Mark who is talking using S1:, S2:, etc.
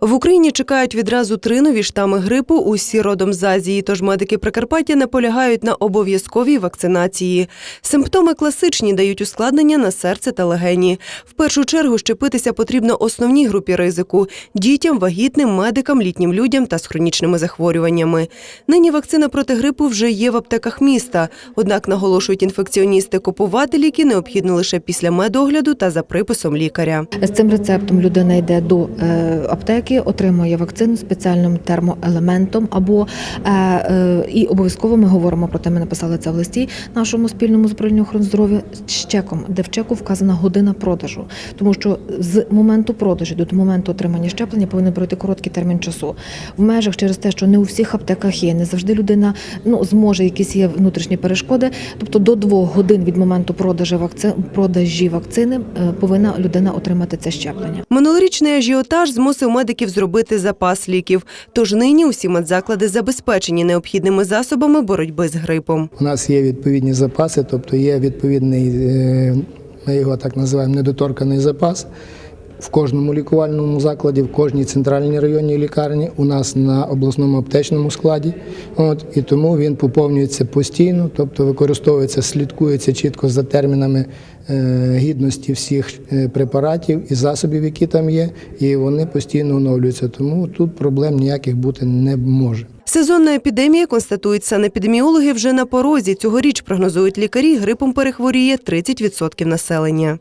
S1: В Україні чекають відразу три нові штами грипу, усі родом з Азії. Тож медики Прикарпаття наполягають на обов'язковій вакцинації. Симптоми класичні дають ускладнення на серце та легені. В першу чергу щепитися потрібно основній групі ризику дітям, вагітним, медикам, літнім людям та з хронічними захворюваннями. Нині вакцина проти грипу вже є в аптеках міста. Однак наголошують інфекціоністи, купувати ліки необхідно лише після медогляду та за приписом лікаря.
S2: З цим рецептом людина йде до е, аптеки, отримує вакцину спеціальним термоелементом або е, е, і обов'язково ми говоримо про те, ми написали це в листі нашому спільному з управління охорони здоров'я з чеком, де в чеку вказана година продажу, тому що з моменту продажу до моменту отримання щеплення повинен пройти короткий термін часу. В межах через те, що не у всіх аптеках є, не завжди людина ну зможе якісь є внутрішні перешкоди. Тобто до двох годин від моменту продажу вакци... продажі вакцини е, повинна людина отримати це щеплення.
S1: Минулорічний ажіотаж змусив медиків зробити запас ліків. Тож нині усі медзаклади забезпечені необхідними засобами боротьби з грипом.
S3: У нас є відповідні запаси, тобто є відповідний, е, ми його так називаємо, недоторканий запас. В кожному лікувальному закладі, в кожній центральній районній лікарні, у нас на обласному аптечному складі. От, і тому він поповнюється постійно, тобто використовується, слідкується чітко за термінами е, гідності всіх е, препаратів і засобів, які там є, і вони постійно оновлюються. Тому тут проблем ніяких бути не може.
S1: Сезонна епідемія, констатують санепідеміологи, вже на порозі. Цьогоріч прогнозують лікарі, грипом перехворіє 30% населення.